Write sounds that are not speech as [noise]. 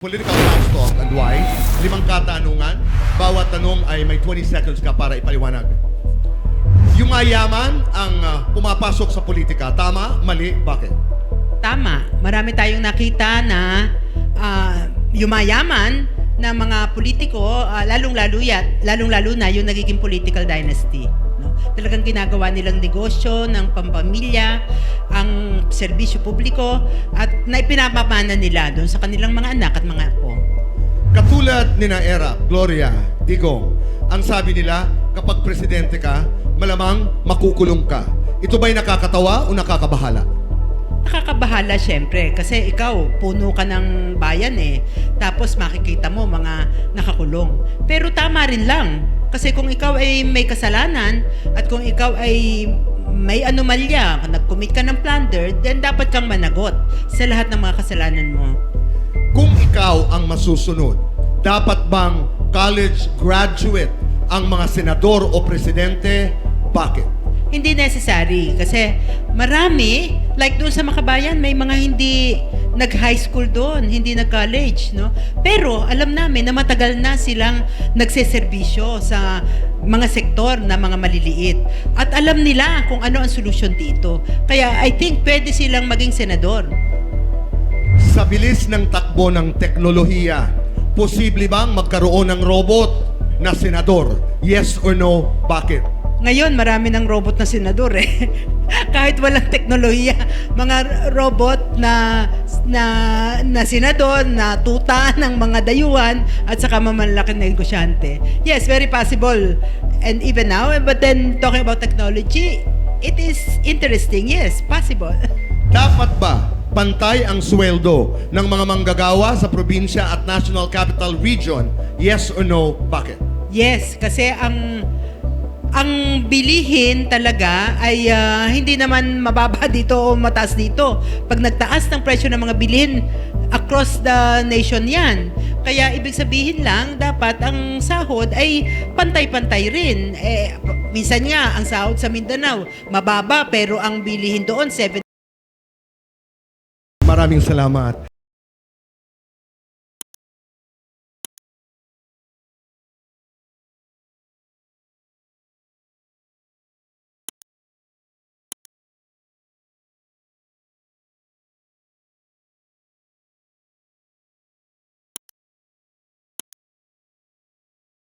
Political fast talk and why. Limang katanungan. Bawat tanong ay may 20 seconds ka para ipaliwanag. Yung mayaman ang ah, pumapasok sa politika. Tama? Mali? Bakit? Tama. Marami tayong nakita na ah, yumayaman na mga politiko, ah, lalong-lalo yan, lalong-lalo na yung nagiging political dynasty. No? Talagang ginagawa nilang negosyo ng pampamilya, ang serbisyo publiko, at naipinapamana nila doon sa kanilang mga anak at mga apo. Katulad ni na Era, Gloria, Digong, ang sabi nila, kapag presidente ka, malamang makukulong ka. Ito ba'y nakakatawa o nakakabahala? Nakakabahala syempre kasi ikaw puno ka ng bayan eh. Tapos makikita mo mga nakakulong. Pero tama rin lang kasi kung ikaw ay may kasalanan at kung ikaw ay may anomalya, nag-commit ka ng plunder, then dapat kang managot sa lahat ng mga kasalanan mo. Kung ikaw ang masusunod, dapat bang college graduate ang mga senador o presidente? Bakit? Hindi necessary kasi marami, like doon sa Makabayan, may mga hindi nag-high school doon, hindi nag-college, no? Pero alam namin na matagal na silang nagseserbisyo sa mga sektor na mga maliliit. At alam nila kung ano ang solusyon dito. Kaya I think pwede silang maging senador. Sa bilis ng takbo ng teknolohiya, posible bang magkaroon ng robot na senador? Yes or no? Bakit? Ngayon, marami ng robot na senador eh. [laughs] Kahit walang teknolohiya, mga robot na na na senador, na tuta [laughs] ng mga dayuhan at saka mamalaking negosyante. Yes, very possible. And even now, but then talking about technology, it is interesting. Yes, possible. [laughs] Dapat ba pantay ang sweldo ng mga manggagawa sa probinsya at National Capital Region? Yes or no? Bakit? Yes, kasi ang ang bilihin talaga ay ah, hindi naman mababa [laughs] dito o mataas dito. Pag nagtaas ng presyo ng mga bilhin across the nation yan. Kaya ibig sabihin lang, dapat ang sahod ay pantay-pantay rin. Eh, minsan nga, ang sahod sa Mindanao, mababa pero ang bilihin doon, 7 Maraming salamat.